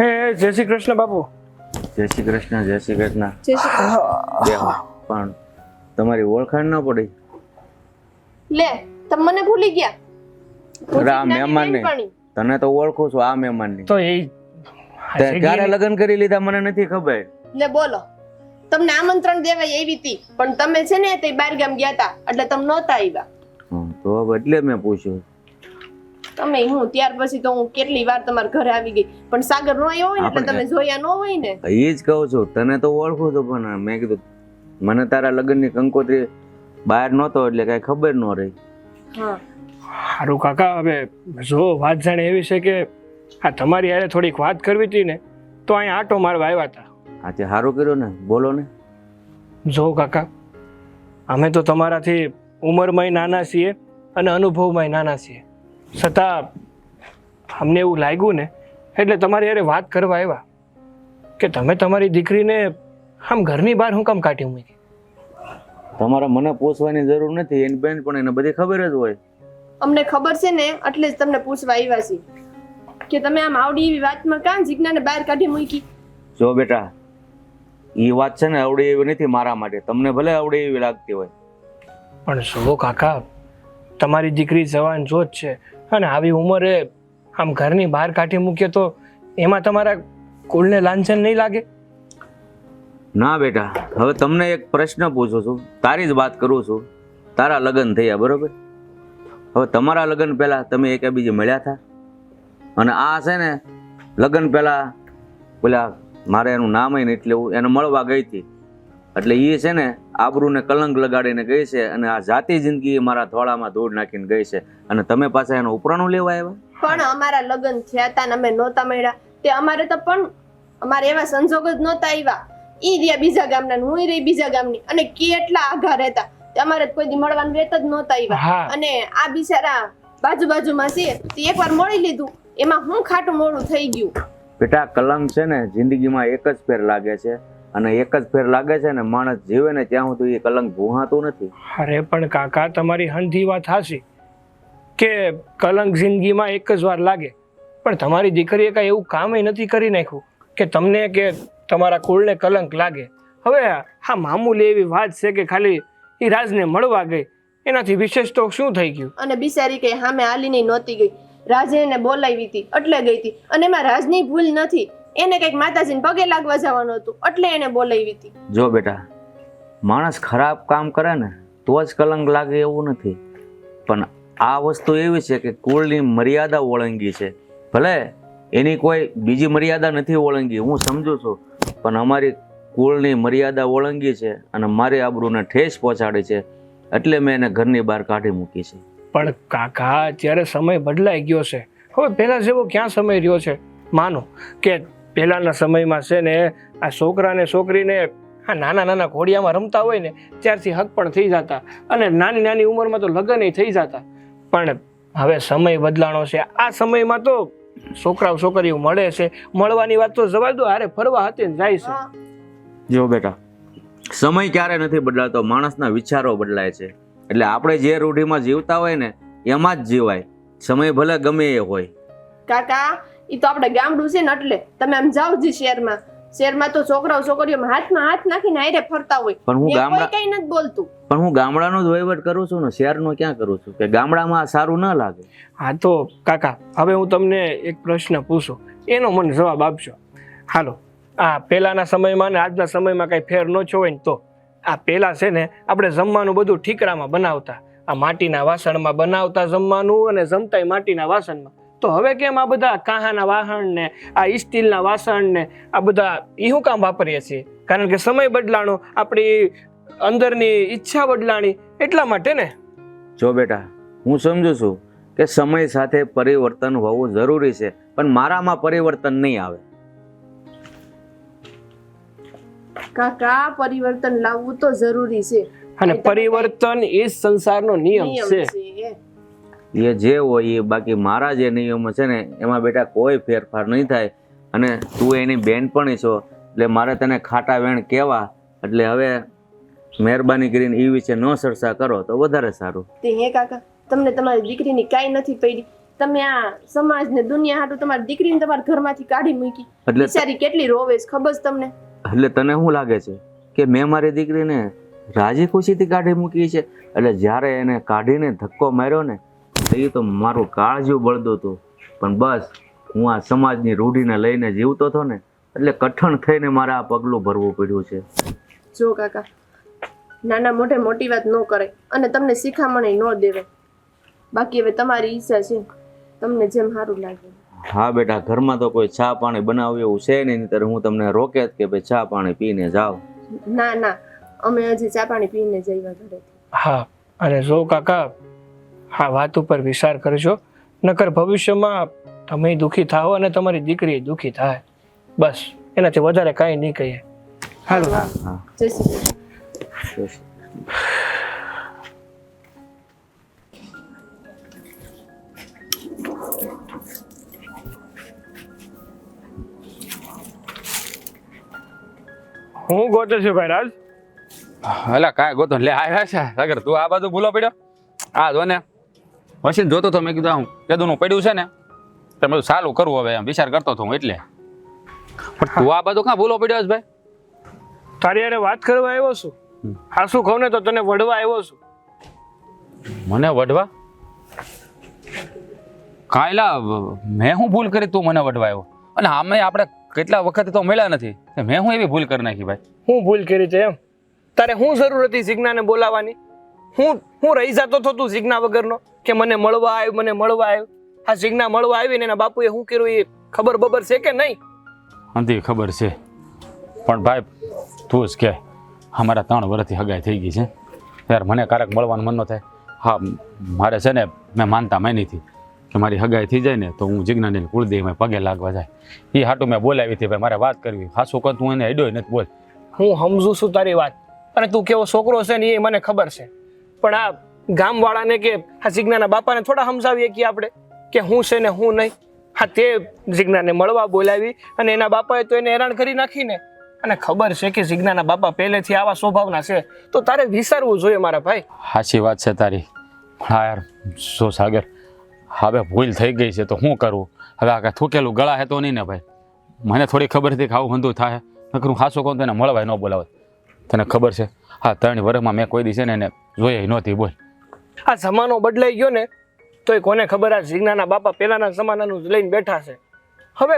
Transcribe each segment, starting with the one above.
હે જય શ્રી કૃષ્ણ બાપુ. જય શ્રી કૃષ્ણ જય શ્રી કૃષ્ણ. જય શ્રી કૃષ્ણ. પણ તમારી ઓળખાણ ન પડી. લે તમે મને ભૂલી ગયા. રા મહેમાન આ જીજ્ઞાની મહેમાનને. બેનપણી. તને તો ઓળખું છું આ મહેમાનની. તો એ તે ક્યારે લગ્ન કરી લીધા મને નથી ખબર. લે બોલો. તમને આમંત્રણ દેવાય એવી હતી પણ તમે છે ને તે બાર ગામ ગયા હતા એટલે તમે નહોતા આવ્યા. તો એટલે મેં પૂછ્યું. તમે હું ત્યાર પછી તો હું કેટલી વાર તમારા ઘરે આવી ગઈ. પણ સાગર નો આવ્યો હોય ને એટલે તમે જોયા ન હોય ને. એ જ કહું છું તને તો ઓળખું છું પણ મેં કીધું મને તારા લગ્નની કંકોત્રી બહાર નહોતો એટલે કઈ ખબર ન રહી. હા. સારું કાકા હવે જો વાત જાણે એવી છે કે આ તમારી યારે થોડીક વાત કરવી હતી ને તો અહીંયા આટો મારવા આવ્યા હતા. આજે સારું કર્યું ને બોલો ને. જો કાકા અમે તો તમારાથી ઉંમરમાંય નાના છીએ અને અનુભવમાંય નાના છીએ. છતાં અમને એવું લાગ્યું ને એટલે તમારી યારે વાત કરવા આવ્યા કે તમે તમારી દીકરીને આમ ઘરની બહાર હું કામ કાઢી મૂકી? તમારે મને પોસવાની જરૂર નથી એની બેન પણ એને બધી ખબર જ હોય. અમને ખબર છે ને એટલે જ તમને પૂછવા આવ્યા છે કે તમે આમ આવડી એવી વાતમાં કાં જીજ્ઞાને બહાર કાઢી મૂકી? જો બેટા એ વાત છે ને આવડી એવી નથી મારા માટે તમને ભલે આવડી એવી લાગતી હોય. પણ શું કાકા તમારી દીકરી જવાન જોત છે અને આવી ઉંમરે આમ ઘરની બહાર કાઢી મૂકીએ તો એમાં તમારા કુળને લાંછન નહીં લાગે? ના બેટા, હવે તમને એક પ્રશ્ન પૂછું છું. તારી જ વાત કરું છું. તારા લગ્ન થયા, બરોબર? હવે તમારા લગ્ન પહેલાં તમે એકબીજે મળ્યા હતા અને આ છે ને, લગ્ન પહેલાં, પેલા મારે એનું નામ ય એટલે હું એને મળવા ગઈ હતી. એટલે એ છે ને આબરૂને કલંક લગાડીને ગઈ છે અને આ જાતિ જિંદગી મારા થોડામાં ધૂળ નાખીને ગઈ છે. અને તમે પાછા એનું ઉપરાણું લેવા આવ્યા? પણ અમારા લગ્ન થયા હતા ને અમે નહોતા મળ્યા. તે અમારે તો પણ અમારે એવા સંજોગ જ નહોતા આવ્યા. ઈ રહ્યા બીજા ગામના ને હું રહી બીજા ગામની. અને કેટલા આઘા રહેતા. અમારે તો કોઈ દી મળવાનું રહેતા જ નહોતા આવ્યા. અને આ બિચારા બાજુ બાજુમાં છે તે એકવાર મળી લીધું. એમાં હું ખાટું મોડું થઈ ગયું. બેટા કલંક છે ને જિંદગીમાં એક જ ફેર લાગે છે. અને એક જ ફેર લાગે છે ને માણસ જીવે ને ત્યાં સુધી એ કલંક ભૂહાતું નથી. અરે પણ કાકા તમારી હંધી વાત હાશી કે કલંક જિંદગીમાં એક જ વાર લાગે. પણ તમારી દીકરીએ કાંઈ એવું કામય નથી કરી નાખ્યું કે તમને કે તમારા કુળને કલંક લાગે. હવે હા મામૂલી એવી વાત છે કે ખાલી એ રાજને મળવા ગઈ. એનાથી વિશેષ તો શું થઈ ગયું? અને બિચારી કે સામે આલીની નહોતી ગઈ. રાજે એને બોલાવી હતી એટલે ગઈ હતી. અને એમાં રાજની ભૂલ નથી. એને કંઈક માતાજીને પગે લાગવા જવાનું હતું એટલે એને બોલાવી હતી. જો બેટા માણસ ખરાબ કામ કરે ને તો જ કલંક લાગે એવું નથી. પણ આ વસ્તુ એવી છે કે કુળની મર્યાદા ઓળંગી છે. ભલે એની કોઈ બીજી મર્યાદા નથી ઓળંગી હું સમજુ છું પણ અમારી કુળની મર્યાદા ઓળંગી છે અને મારી આબરૂને ઠેસ પહોંચાડી છે એટલે મેં એને ઘરની બહાર કાઢી મૂકી છે. પણ કાકા અત્યારે સમય બદલાઈ ગયો છે. હવે પહેલાં જેવો ક્યાં સમય રહ્યો છે? માનો કે પહેલાના સમયમાં છે ને આ છોકરા ને છોકરીને આ નાના નાના ઘોડિયામાં રમતા હોય ને ત્યારથી હક પણ થઈ જતા. અને નાની નાની ઉંમરમાં તો લગ્ન થઈ જતા. પણ હવે સમય બદલાણો છે. આ સમયમાં તો છોકરાઓ છોકરીઓ મળે છે. મળવાની વાત તો જવા દો હારે ફરવા હાથે ને જાય છે. જો બેટા સમય ક્યારે નથી બદલાતો માણસના વિચારો બદલાય છે. એટલે આપણે જે રૂઢિમાં જીવતા હોય ને એમાં જ જીવાય. સમય ભલે ગમે એ હોય. કાકા ઈ તો આપણે ગામડું છે ને એટલે તમે આમ જાઓ જે શહેરમાં. શહેરમાં તો છોકરાઓ છોકરીઓ હાથમાં હાથ નાખીને આયરે ફરતા હોય. પણ હું ગામડા કઈ નથી બોલતું. પણ હું ગામડાનો જ વહીવટ કરું છું ને શહેરનો ક્યાં કરું છું? કે ગામડામાં સારું ન લાગે? હા તો કાકા હવે હું તમને એક પ્રશ્ન પૂછું. એનો મને જવાબ આપશો હાલો આ પહેલાના સમયમાં ને આજના સમયમાં કાંઈ ફેર ન છો હોય ને તો. આ પહેલા છે ને આપણે જમવાનું બધું ઠીકરામાં બનાવતા. આ માટીના વાસણમાં બનાવતા જમવાનું અને જમતાય માટીના વાસણમાં. તો હવે કેમ આ બધા કાહાના વાસણ ને આ સ્ટીલના વાસણ ને આ બધા એ શું કામ વાપરીએ છીએ? કારણ કે સમય બદલાણો આપણી અંદરની ઈચ્છા બદલાણી એટલા માટે ને? જો બેટા હું સમજુ છું કે સમય સાથે પરિવર્તન હોવું જરૂરી છે પણ મારામાં પરિવર્તન નહીં આવે. કાકા પરિવર્તન લાવવું તો જરૂરી છે. અને પરિવર્તન એ સંસારનો નિયમ છે. એ. જે હોય એ બાકી મારા જે નિયમો છે ને એમાં બેટા કોઈ ફેરફાર નહીં થાય. અને તું એની બેનપણી છો એટલે મારે તને ખાટા વેણ કહેવા. એટલે હવે મહેરબાની કરીને એ વિશે ન ચર્ચા કરો તો વધારે સારું. તે હે કાકા તમને તમારી દીકરીની કાંઈ નથી પડી. તમે આ સમાજ ને દુનિયા હાટુ તમારી દીકરીને તમારા ઘરમાંથી કાઢી મૂકી. એટલે બિચારી કેટલી રોવે છે ખબર છે તમને? એટલે તને શું લાગે છે? કે મેં મારી દીકરીને રાજી ખુશીથી કાઢી મૂકી છે? એટલે જ્યારે એને કાઢીને ધક્કો માર્યો ને એ તો મારું કાળજું બળદો હતું. પણ બસ હું આ સમાજની રૂઢીને લઈને જીવતો હતો ને એટલે કઠણ થઈને મારે આ પગલું ભરવું પડ્યું છે. જો કાકા નાના મોઢે મોટી વાત ન કરે અને તમને શિખામણી ન દેવે. બાકી હવે તમારી ઈચ્છા છે. તમને જેમ સારું લાગે. હા બેટા ઘરમાં તો કોઈ ચા પાણી બનાવ્યું એવું છે નહીં ત્યારે હું તમને રોકે જ કે ભાઈ ચા પાણી પીને જાઓ. ના ના અમે હજી ચા પાણી પીને જઈવા ઘરે હા અને જો કાકા હા વાત ઉપર વિચાર કરજો. નકર ભવિષ્યમાં તમે દુઃખી થાઓ અને તમારી દીકરી દુઃખી થાય. બસ એનાથી વધારે કાંઈ નહીં કહીએ. હાલો. હા ગોતે છું ભાઈ રાજ? અલા કાંઈ ગોતો લે આવ્યા છે. અગર તું આ બાજુ ભૂલો પડ્યો? આ જો ને. મશીન જોતો તો મેં કીધું હું કેદુનું પડ્યું છે ને તમે સારું કરવું હવે એમ વિચાર કરતો હતો હું એટલે. પણ તું આ બધું કાં ભૂલો પડ્યો છે ભાઈ? તારી અરે વાત કરવા આવ્યો છું. હા શું કહું ને તો તને વડવા આવ્યો છું. મને વઢવા? કાયલા મેં શું ભૂલ કરી તું મને વઢવા આવ્યો? અને આમે આપણે કેટલા વખત તો મળ્યા નથી મેં હું એવી ભૂલ કરી નાખી ભાઈ? હું ભૂલ કરી છે એમ. તારે હું જરૂર હતી સિગ્નાને બોલાવવાની? હું હું રહી જતો હતો તું સિગ્ના વગરનો? કે મને મળવા આવ્યો મને મળવા આવ્યો આ સિગ્ના મળવા આવી ને એના બાપુએ શું કર્યું એ ખબર બબર છે કે નહીં? અંધી ખબર છે. પણ ભાઈ તું જ કે અમારા ત્રણ વર્ષથી હગાઈ થઈ ગઈ છે. ત્યારે મને ક્યારેક મળવાનું મન ન થાય. હા મારે છે ને મેં માનતા માની હતી કે મારી હગાઈ થઈ જાય ને તો હું જિજ્ઞાની કુળદેવમાં પગે લાગવા જાય. એ હાટું મેં બોલાવી હતી ભાઈ મારે વાત કરવી. ખાસો કર તું એને હેડ્યો નથી બોલ. હું સમજુ છું તારી વાત અને તું કેવો છોકરો છે ને એ મને ખબર છે. પણ આ ગામવાળાને કે આ જિજ્ઞાના બાપાને થોડા સમજાવીએ કે આપણે, કે હું છે ને હું નહીં. હા, તે જિજ્ઞાને મળવા બોલાવી અને એના બાપાએ તો એને હેરાન કરી નાખીને, અને ખબર છે કે જિજ્ઞાના બાપા પહેલેથી આવા સ્વભાવના છે, તો તારે વિચારવું જોઈએ મારા ભાઈ. સાચી વાત છે તારી. હા યાર સો સાગર, હવે ભૂલ થઈ ગઈ છે તો શું કરવું હવે આ થૂકેલું ગળા હે તો નહીં ને ભાઈ? મને થોડી ખબર હતી કે આવું ધંધું થાય. નકરું હાસો કોણ તને મળવાય ન બોલાવે. તને ખબર છે? હા, ત્રણ વર્ષમાં મેં કોઈ દિવસે ને એને જોઈએ નહોતી બોલ. આ જમાનો બદલાઈ ગયો ને, તોય કોને ખબર આ જીજ્ઞાના બાપા પહેલાના જમાનાનું જ લઈને બેઠા છે. હવે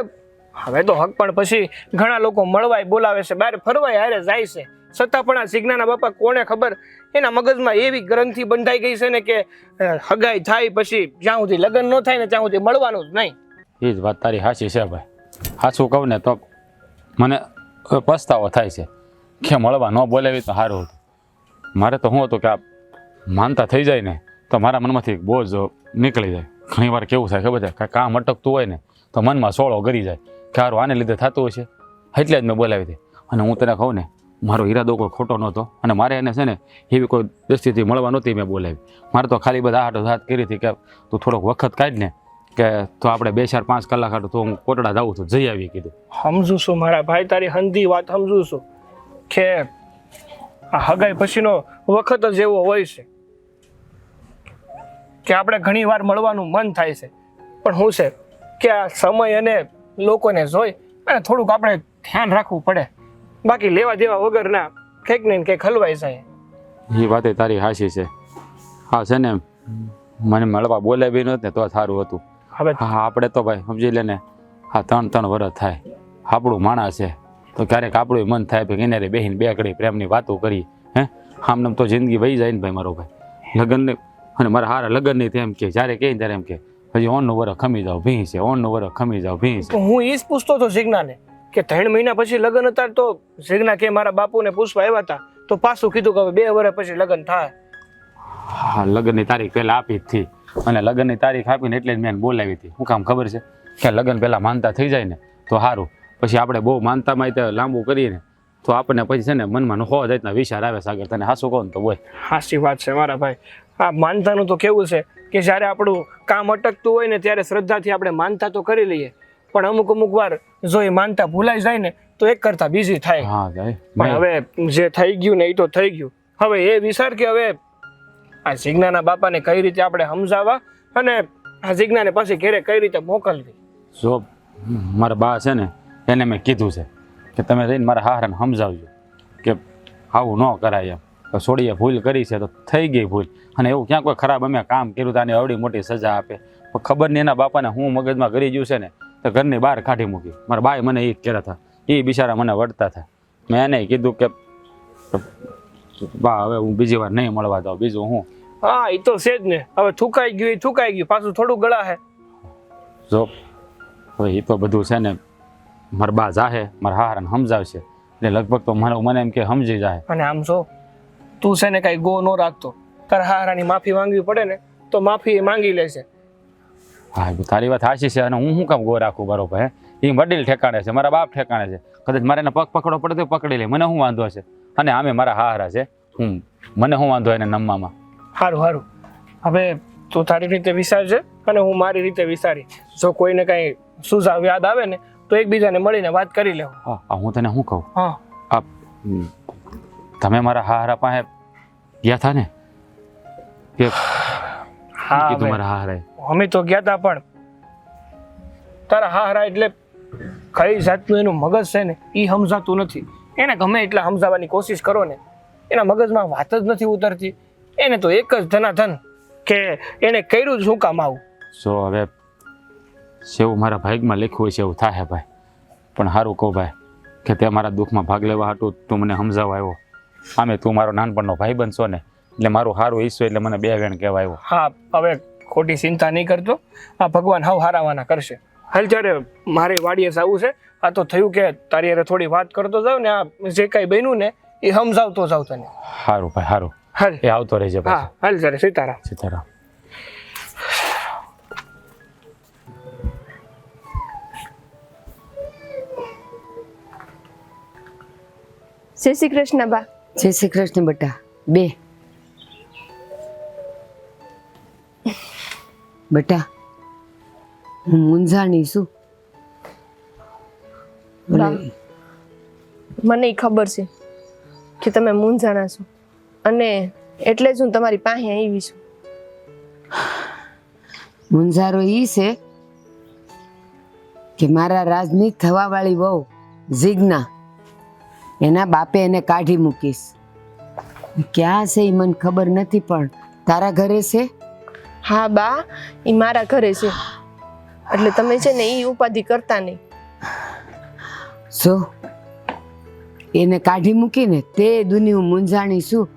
હવે તો હક પણ પછી ઘણા લોકો મળવાય, બોલાવે છે, બહાર ફરવાય, હારે જાય છે. છતાં પણ આ જીજ્ઞાના બાપા કોને ખબર? એના મગજમાં એવી ગ્રંથિ બંધાઈ ગઈ છે ને કે હગાઈ થાય પછી જ્યાં સુધી લગ્ન ન થાય ને ત્યાં સુધી મળવાનું જ નહીં. એ જ વાત તારી સાચી છે ભાઈ. સાચું કહું ને તો મને પસ્તાવો થાય છે. કે મળવા ન બોલાવી તો સારું હતું. મારે તો હું હતું કે આ માનતા થઈ જાય ને, તો મારા મનમાંથી બોજ નીકળી જાય. ઘણી વાર કેવું થાય ખબર છે? કાંઈ કામ અટકતું હોય ને, તો મનમાં સોળો ગરી જાય કે હારું, આને લીધે થતું હશે. એટલે જ મેં બોલાવી હતી. અને હું તને કહું ને, મારો ઈરાદો કોઈ ખોટો નહોતો. અને મારે એને છે ને, એવી કોઈ દૃષ્ટિથી મળવા નહોતી મેં બોલાવી. મારે તો ખાલી બધા હાટો હાથ કરી હતી કે, તું થોડોક વખત કાઢ ને, કે તો આપણે બે ચાર પાંચ કલાક હાટું તો હું કોટડા જાઉં છું. જઈ આવી કીધું. સમજુ છું મારા ભાઈ, તારી હંધી વાત સમજુ છું કે આ હગાઈ પછીનો વખત જ એવો હોય છે. કે આપણે ઘણી વાર મળવાનું મન થાય છે. પણ શું છે કે આ સમય અને લોકોને જોઈ અને થોડુંક આપણે ધ્યાન રાખવું પડે. બાકી લેવા દેવા વગરના કંઈક ને કંઈક હલવાઈ જાય. એ વાતે તારી હાશી છે. હા છે ને મને મળવા બોલે નહોત ને તો સારું હતું. હવે હા આપણે તો ભાઈ સમજી લે ને હા ત્રણ ત્રણ વર્ષ થાય. આપણું માણસ છે. તો ક્યારેક આપણું મન થાય કે એને બેહીને બે ઘડી પ્રેમની વાતો કરી હે? આમને તો જિંદગી વહી જાય ને ભાઈ મારો ભાઈ. લગ્નને અને મારા હારા લગ્ન નહીં એમ કે જ્યારે કહે ત્યારે એમ કે હજી ઓનનું વરસ ખમી જાવ ભીં છે ઓનનું વરસ ખમી જાવ ભીં છે. હું એ જ પૂછતો હતો સિગ્નાને કે ત્રણ મહિના પછી લગ્ન હતા તો સિગ્ના કે મારા બાપુને પૂછવા આવ્યા હતા તો પાછું કીધું કે હવે બે વર્ષ પછી લગ્ન થાય. હા લગ્નની તારીખ પહેલાં આપી જ હતી. અને લગ્નની તારીખ આપીને એટલે જ મેં બોલાવી હતી. શું કામ ખબર છે? કે લગ્ન પહેલાં માનતા થઈ જાય ને તો સારું પછી આપણે બહુ માનતામાં તે લાંબુ કરીએ ને તો આપણને પછી છે ને મનમાં હો જાય વિચાર આવે સાગર. તને હાસું કહો ને તો બોય હાસી વાત છે મારા ભાઈ. આ માનતાનું તો કેવું છે કે જ્યારે આપણું કામ અટકતું હોય ને ત્યારે શ્રદ્ધાથી આપણે માનતા તો કરી લઈએ. પણ અમુક અમુક વાર જો એ માનતા ભૂલાઈ જાય ને તો એક કરતા બીજી થાય. હા ભાઈ પણ હવે જે થઈ ગયું ને એ તો થઈ ગયું. હવે એ વિચાર કે હવે આ સિગ્નાના બાપાને કઈ રીતે આપણે સમજાવવા અને આ જિજ્ઞાને પાછી ઘેરે કઈ રીતે મોકલવી? જો મારા બા છે ને એને મેં કીધું છે કે તમે જઈને મારા હારાને સમજાવજો કે આવું ન કરાય એમ. છોડીએ ભૂલ કરી છે તો થઈ ગઈ ભૂલ. અને એવું ક્યાં કોઈ ખરાબ અમે કામ કર્યું તાને અવડી મોટી સજા આપે. પણ ખબર નહીં એના બાપાને હું મગજમાં કરી ગયું છે ને તો ઘરની બહાર કાઢી મૂકી. મારા ભાઈ મને એ જ કહેતા હતા. એ બિચારા મને વળતા હતા. મેં એને કીધું કે બા હવે હું બીજી વાર નહીં મળવા દઉં બીજું હું? હા એ તો છે જ ને. હવે થૂકાઈ ગયું એ થૂકાઈ ગયું. પાછું થોડું ગળા હે. જો હવે એ તો બધું છે ને મારા બા જાહે મારા હારાને સમજાવશે. એટલે લગભગ તો મને મને એમ કે સમજી જાય અને આમ જો તું છે ને કાંઈ ગો ન રાખતો. હારાની માફી માંગવી પડે ને તો માફી એ માંગી લેશે. હા એ તારી વાત સાચી છે અને હું શું કામ ગો રાખું બરોબર હે? એ વડીલ ઠેકાણે છે મારા બાપ ઠેકાણે છે. કદાચ મારે એને પગ પકડવો પડે તો પકડી લે મને શું વાંધો છે? અને આમે મારા હારા છે હું મને શું વાંધો એને નમવામાં? સારું સારું હવે તું તારી રીતે વિચારજે અને હું મારી રીતે વિચારી જો કોઈને કાંઈ સુઝાવ યાદ આવે ને તો એકબીજાને મળીને વાત કરી લેવું. હા હું તને શું કહું? હા. તમે મારા હારા પાસે ગયા હતા ને કે હા કીધું. મારા હારાએ અમે તો ગયા હતા પણ તારા હા હારા એટલે કઈ જાતનું એનું મગજ છે ને એ સમજાતું નથી. એને ગમે એટલા સમજાવવાની કોશિશ કરો ને એના મગજમાં વાત જ નથી ઉતરતી. એને તો એક જ ધનાધન કે એને કર્યું શું કામ આવું? જો હવે સેવું મારા ભાગમાં લખ્યું હોય છે એવું થાય ભાઈ. પણ સારું કહું ભાઈ કે તે મારા દુઃખમાં ભાગ લેવા હતું તું મને સમજાવવા આવ્યો. આમે તું મારો નાનપણનો ભાઈ બનશો ને એટલે મારું સારું ઈચ્છો એટલે મને બે વેણ કહેવાય આવ્યો. હા હવે ખોટી ચિંતા નહીં કરતો. આ ભગવાન હાવ હારાવાના કરશે. હાલ જ્યારે મારે વાડીએ જવું છે આ તો થયું કે તારી અરે થોડી વાત કરતો જાવ ને આ જે કાંઈ બન્યું ને એ સમજાવતો જાવ તને. સારું ભાઈ સારું હાલ. એ આવતો રહેજે હા હાલ જ્યારે સીતારામ. સીતારામ. જય શ્રી કૃષ્ણ બા. જય શ્રી કૃષ્ણ બેટા. બે. બેટા હું મૂંઝાણી છું. મને ખબર છે કે તમે મૂંઝાણા છો. અને એટલે જ હું તમારી પાસે આવી છું. મૂંઝારો એ છે કે મારા રાજનીત થવાવાળી વહુ જીજ્ઞા એના બાપે એને કાઢી મૂકીશ. ક્યાં છે એ મને ખબર નથી પણ તારા ઘરે છે? હા બા એ મારા ઘરે છે. એટલે તમે છે ને એ ઉપાધિ કરતા નહીં. જો એને કાઢી મૂકીને તે દુની હું મૂંઝાણી શું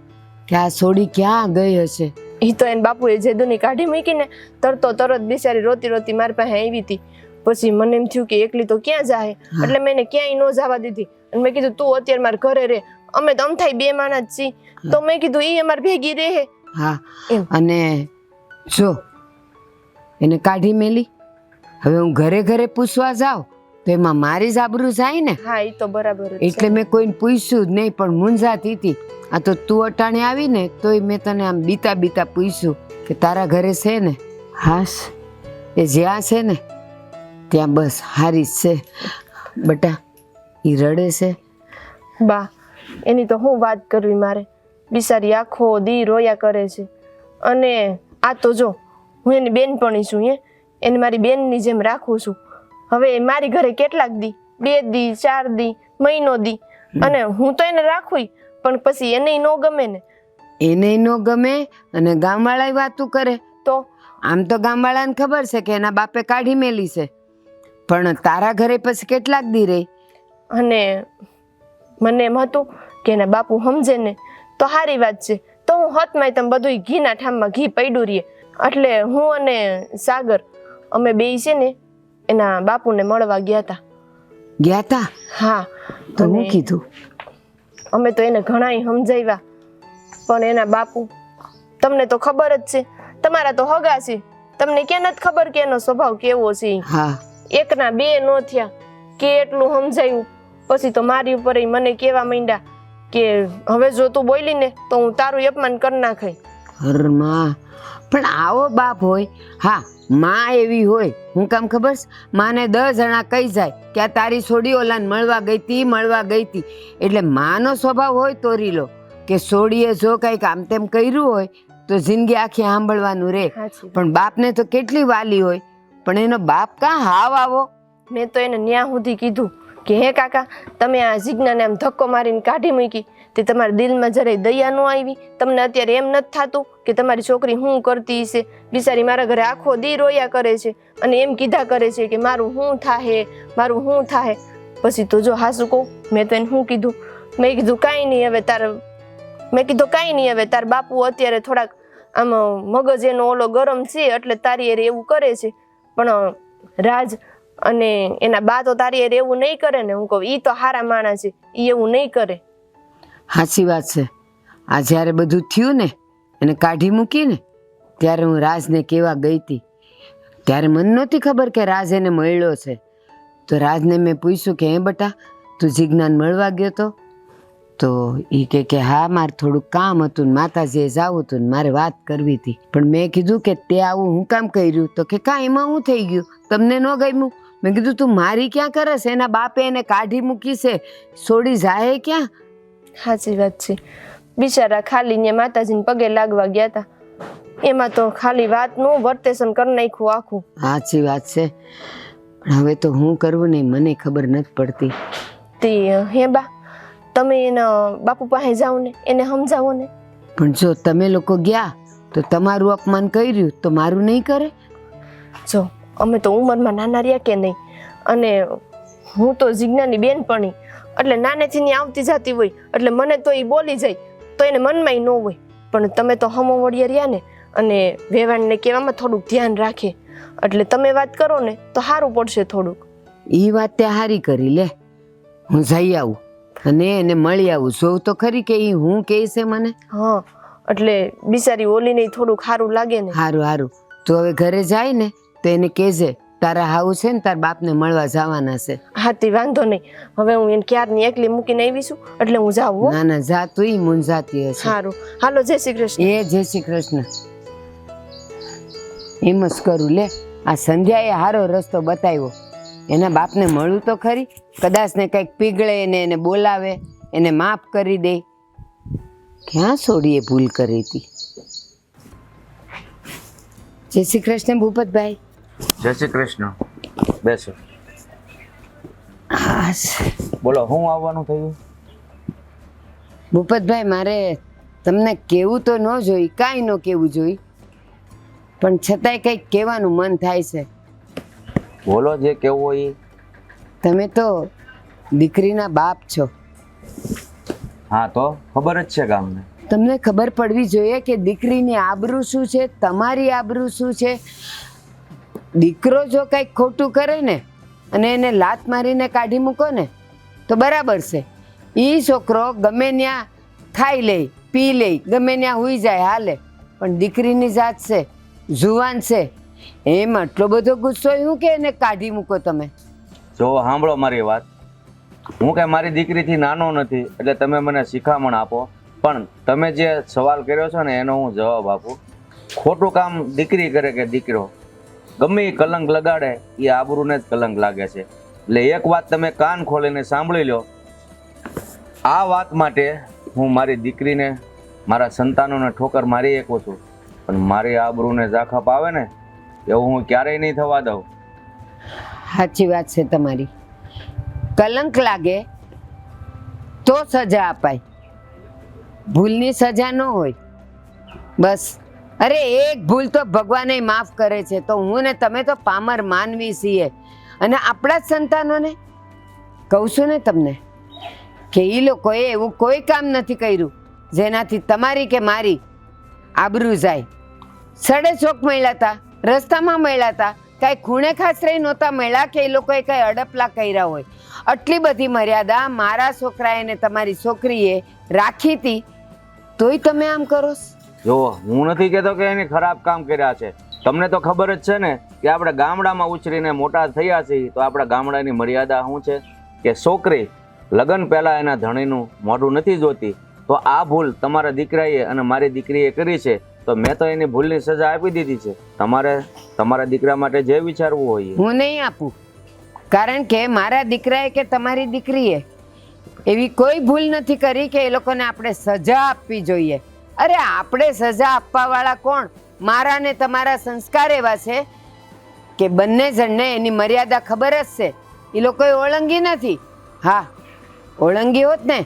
કે આ સોડી ક્યાં ગઈ હશે? એ તો એને બાપુએ જે દુની કાઢી મૂકીને તરતો તરત બિચારી રોતી રોતી મારી પાસે આવી હતી. પછી મને એમ થયું કે એકલી તો ક્યાં જાય એટલે મેં એને ક્યાંય ન જવા દીધી. અને મેં કીધું તું અત્યારે મારા ઘરે રહે અમે તો અમથાઈ બે માણસ છી છીએ તો મેં કીધું એ અમારે ભેગી રહે. હા. અને જો એને કાઢી મેલી. હવે હું ઘરે ઘરે પૂછવા જાઉં તો એમાં મારી જ આબરૂ જાય ને? હા એ તો બરાબર એટલે મેં કોઈને પૂછ્યું જ નહીં પણ મૂંઝાતી હતી. આ તો તું અટાણે આવી ને તોય મેં તને આમ બીતા બીતા પૂછ્યું કે તારા ઘરે છે ને? હાશ એ જ્યાં છે ને ત્યાં બસ હારી જ છે. બટા એ રડે છે. બા એની તો હું વાત કરવી મારે? બિચારી આખો દી રોયા કરે છે. અને આ તો જો હું એની બેનપણી છું હે? એને મારી બેનની જેમ રાખું છું. હવે એ મારી ઘરે કેટલાક દી? બે દી ચાર દી મહિનો દી? અને હું તો એને રાખું પણ પછી એને ન ગમે ને. એને ન ગમે અને ગામવાળા વાતું કરે. તો? આમ તો ગામવાળાને ખબર છે કે એના બાપે કાઢી મેલી છે. પણ તારા ઘરે પછી કેટલાક દી રહી? અને મને એમ હતું કે એના બાપુ સમજે ને. તો સારી વાત છે. તો હું હતમાં તમે બધું ઘીના ઠામમાં ઘી પડ્યું રહીએ. એટલે હું અને સાગર અમે બે છે ને એના બાપુને મળવા ગયા હતા ગયા હતા હા. તો હું કીધું? અમે તો એને ઘણાય સમજાવ્યા. પણ એના બાપુ તમને તો ખબર જ છે તમારા તો હગા છે. તમને ક્યાં નથી ખબર કે એનો સ્વભાવ કેવો છે? હા. એકના બે નો થયા. કે એટલું સમજાયું. પછી તો મારી ઉપર મને કેવા માંડ્યા કે હવે જો તું બોલી ને તો હું તારું અપમાન કરી નાખાય હરમાં પણ આવો બાપ હોય. હા માં એવી હોય. હું કામ ખબર? માને દસ જણા કહી જાય કે આ તારી છોડી ઓલાને મળવા ગઈ તી મળવા ગઈ તી. એટલે માનો સ્વભાવ હોય તોરી લો. કે છોડીએ જો કંઈક આમ તેમ કર્યું હોય તો જિંદગી આખી સાંભળવાનું રે. પણ બાપને તો કેટલી વાલી હોય. પણ એનો બાપ કાં હાવ આવો? મેં તો એને ન્યા સુધી કીધું. કે હે કાકા, તમે આ જીજ્ઞાને આમ ધક્કો મારીને કાઢી મૂકી, તે તમારા દિલમાં જરાય દયા ન આવી. તમને અત્યારે એમ નથી થતું કે તમારી છોકરી શું કરતી છે બિચારી મારા ઘરે આખો દી રોયા કરે છે અને એમ કીધા કરે છે કે મારું શું થાહે, મારું શું થાહે. પછી તો જો હાસુ કહું, મેં તો એને શું કીધું? મેં કીધું કાંઈ નહીં, હવે તાર, મેં કીધું કાંઈ નહીં, હવે તાર બાપુ અત્યારે થોડાક આમ મગજ એનો ઓલો ગરમ છે એટલે તારી હારે એવું કરે છે. પણ રાજ અને એના બા તો તારી હારે એવું નહીં કરે ને હું કહું એ તો હારા માણસ છે એ એવું નહીં કરે. સાચી વાત છે. આ જ્યારે બધું થયું ને, એને કાઢી મૂકીને, ત્યારે હું રાજને કેવા ગઈ હતી ત્યારે મને નહોતી ખબર કે રાજ એને મળ્યો છે. તો રાજને મેં પૂછ્યું કે, હે બટા, તું જીજ્ઞાન મળવા ગયો તો? તો એ કે કે, હા, મારે થોડુંક કામ હતું ને, માતાજીએ જાવું હતું ને, મારે વાત કરવી હતી. પણ મેં કીધું કે, તે આવું હું કામ કર્યું? તો કે કાં એમાં હું થઈ ગયું? તમને ન ગમ્યું? મેં કીધું તું મારી ક્યાં કરસ એના બાપે એને કાઢી મૂકી છે. છોડી જાય ક્યાં? સાચી વાત છે. બિચારા ખાલી ને માતાજીને પગે લાગવા ગયા હતા એમાં તો ખાલી વાતનું વર્તેશન કરી નાખ્યું આખું. સાચી વાત છે. પણ હવે તો હું કરવું નહીં મને ખબર નથી પડતી. તે હે બા તમે એના બાપુ પાસે જાઓ ને એને સમજાવો ને. પણ જો તમે લોકો ગયા તો તમારું અપમાન કર્યું તો મારું નહીં કરે? જો અમે તો ઉંમરમાં નાના રહ્યા કે નહીં. અને હું તો જિજ્ઞાની બેનપણી એટલે નાનેથી ની આવતી જતી હોય એટલે મને તો એ બોલી જાય તો એને મનમાંય ન હોય. પણ તમે તો હમો વળિયા રહ્યા ને અને વેવાણને કહેવામાં થોડુંક ધ્યાન રાખે. એટલે તમે વાત કરો ને તો સારું પડશે થોડુંક. એ વાત તે હારી કરી લે. હું જઈ આવું અને એને મળી આવું. જોઉં તો ખરી કે એ હું કહે છે મને? હા એટલે બિચારી ઓલીને થોડુંક સારું લાગે ને. સારું સારું તું હવે ઘરે જાય ને તો એને કહેજે તારા હાઉ છે ને તારા બાપને મળવા જવાના છે. હા તે વાંધો નહીં. હવે હું એને ક્યારની એકલી મૂકીને આવી છું? એટલે હું જાઉં હો. ના ના જા તું ઈ મૂંઝાતી હશે. સારું હાલો જય શ્રી કૃષ્ણ. એ જય શ્રી કૃષ્ણ. એમ જ કરું લે. આ સંધ્યાએ હારો રસ્તો બતાવ્યો. એના બાપને મળવું તો ખરી. કદાચ ને કંઈક પીગળે ને એને બોલાવે એને માફ કરી દે. ક્યાં છોડીએ ભૂલ કરી હતી? જય શ્રી કૃષ્ણ ભૂપતભાઈ. જય શ્રી કૃષ્ણ. બેસો. બોલો હું આવવાનું થયું? ભૂપતભાઈ મારે તમને કેવું તો ન જોઈ કાંઈ ન કેવું જોઈ પણ છતાંય કંઈક કહેવાનું મન થાય છે. બોલો જે કેવું હોય. તમે તો દીકરીના બાપ છો. હા તો ખબર જ છે ગામને. તમને ખબર પડવી જોઈએ કે દીકરીની આબરૂ શું છે તમારી આબરૂ શું છે દીકરો જો કંઈક ખોટું કરે ને અને એને લાત મારીને કાઢી મૂકો ને, તો બરાબર છે. એ છોકરો ગમે ત્યાં ખાઈ લે, પી લે, ગમે ત્યાં હુઈ જાય હાલે, પણ દીકરીની જાત છે, જુવાન છે. એમ આટલો બધો ગુસ્સો શું કે એને કાઢી મૂકો તમે? જો, સાંભળો મારી વાત. હું કાંઈ મારી દીકરીથી નાનો નથી, એટલે તમે મને શિખામણ આપો. પણ તમે જે સવાલ કર્યો છો ને, એનો હું જવાબ આપું. ખોટું કામ દીકરી કરે કે દીકરો? ગમે એ કલંક લગાડે એ આબરૂને જ કલંક લાગે છે. એટલે એક વાત તમે કાન ખોલીને સાંભળી લો. આ વાત માટે હું મારી દીકરીને, મારા સંતાનોને ઠોકર મારી શકું છું. પણ મારી આબરૂને ઝાખપ આવે ને, એવું હું ક્યારેય નહીં થવા દઉં. સાચી વાત છે તમારી. કલંક લાગે તો સજા અપાય. ભૂલની સજા ન હોય. બસ. અરે, એક ભૂલ તો ભગવાને માફ કરે છે. તો હું ને તમે તો પામર માનવી છીએ. અને આપણા જ સંતાનોને? કહું છું ને તમને કે એ લોકોએ એવું કોઈ કામ નથી કર્યું જેનાથી તમારી કે મારી આબરૂ જાય. સડે ચોક મળ્યા હતા રસ્તામાં મળ્યા હતા કાંઈ ખૂણે ખાસરે નહોતા મળ્યા કે એ લોકોએ કાંઈ અડપલા કર્યા હોય. આટલી બધી મર્યાદા મારા છોકરાએ ને તમારી છોકરીએ રાખી હતી તોય તમે આમ કરો? જો હું નથી કહેતો કે એને ખરાબ કામ કર્યા છે. તમને તો ખબર જ છે ને કે આપણે ગામડામાં ઉછરીને મોટા થયા છીએ, તો આપણા ગામડાની મર્યાદા શું છે? કે છોકરી લગ્ન પહેલા એના ધણીનું મોઢું નથી જોતી, તો આ ભૂલ તમારા દીકરાએ અને મારી દીકરીએ કરી છે, તો મેં તો એની ભૂલની સજા આપી દીધી છે. તમારે, તમારા દીકરા માટે જે વિચારવું હોય હું નહીં આપું. કારણ કે મારા દીકરાએ કે તમારી દીકરીએ એવી કોઈ ભૂલ નથી કરી કે એ લોકોને આપણે સજા આપવી જોઈએ. અરે આપણે સજા આપવાવાળા કોણ? મારા ને તમારા સંસ્કાર એવા છે કે બંને જણને એની મર્યાદા ખબર જ છે. એ લોકોએ ઓળંગી નથી. હા, ઓળંગી હોત ને,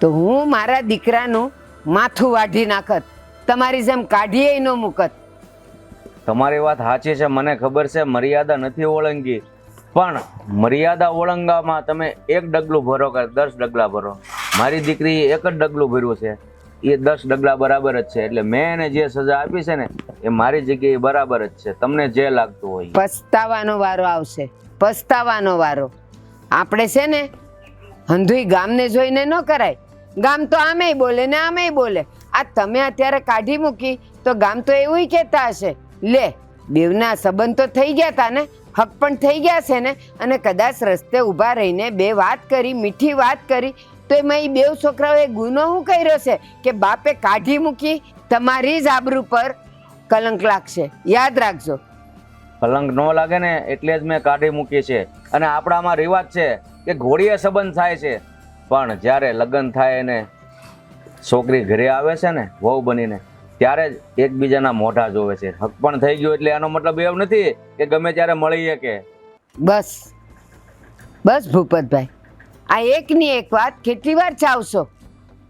તો હું મારા દીકરાનું માથું વાઢી નાખત. તમારી જેમ કાઢીએ ન મૂકત. તમારી વાત સાચી છે, મને ખબર છે, મર્યાદા નથી ઓળંગી. પણ મર્યાદા ઓળંગામાં તમે એક ડગલું ભરો કે દસ ડગલા ભરો? મારી દીકરી એક જ ડગલું ભર્યું છે. એ દસ ડગલા બરાબર જ છે. એટલે મેં એને જે સજા આપી છે ને, એ મારી જગ્યાએ બરાબર જ છે. તમને જે લાગતું હોય પસ્તાવાનો વારો આવશે. પસ્તાવાનો વારો. આપણે છે ને, હંધુઈ ગામને જોઈને ન કરાય. ગામ તો આમેય બોલે ને આમેય બોલે. આ તમે અત્યારે કાઢી મૂકી, તો ગામ તો એવું કહેતા હશે. લે, બેવના સંબંધ તો થઈ ગયા તા ને, હક પણ થઈ ગયા છે ને. અને કદાચ રસ્તે ઊભા રહીને બે વાત કરી, મીઠી વાત કરી તો એમાં એ બેવ છોકરાઓએ ગુનો શું કર્યો છે? કે બાપે કાઢી મૂકી તમારી જ આબરૂ પર કલંક લાગશે. યાદ રાખજો. કલંક ન લાગે ને એટલે જ મેં કાઢી મૂકી છે. અને આપણામાં રિવાજ છે કે ઘોડીએ સંબંધ થાય છે. પણ જ્યારે લગ્ન થાય ને છોકરી ઘરે આવે છે ને વહુ બનીને ત્યારે જ એકબીજાના મોઢા જોવે છે. હક પણ થઈ ગયો એટલે આનો મતલબ એવો નથી કે ગમે ત્યારે મળીએ કે. બસ. બસ ભૂપતભાઈ. આ એકની એક વાત કેટલી વાર ચાવશો?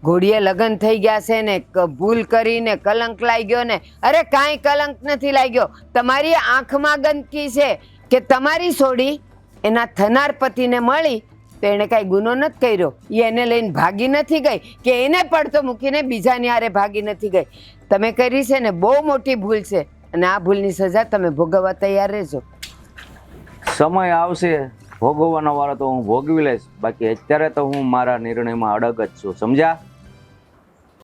ઘોડીએ લગ્ન થઈ ગયા છે ને ભૂલ કરીને કલંક લાગ્યો ને. અરે કાંઈ કલંક નથી લાગ્યો. તમારી આંખમાં ગંદકી છે કે તમારી સોડી? એના થનાર પતિને મળી તો એણે કાંઈ ગુનો નથી કર્યો. એ એને લઈને ભાગી નથી ગઈ કે એને પડતો મૂકીને બીજાની હારે ભાગી નથી ગઈ. તમે કરી છે ને બહુ મોટી ભૂલ છે અને આ ભૂલની સજા તમે ભોગવવા તૈયાર રહેજો. સમય આવશે. ભોગવવાનો વાળો તો હું ભોગવી લઈશ. બાકી અત્યારે તો હું મારા નિર્ણયમાં અડગ જ છું. સમજ્યા?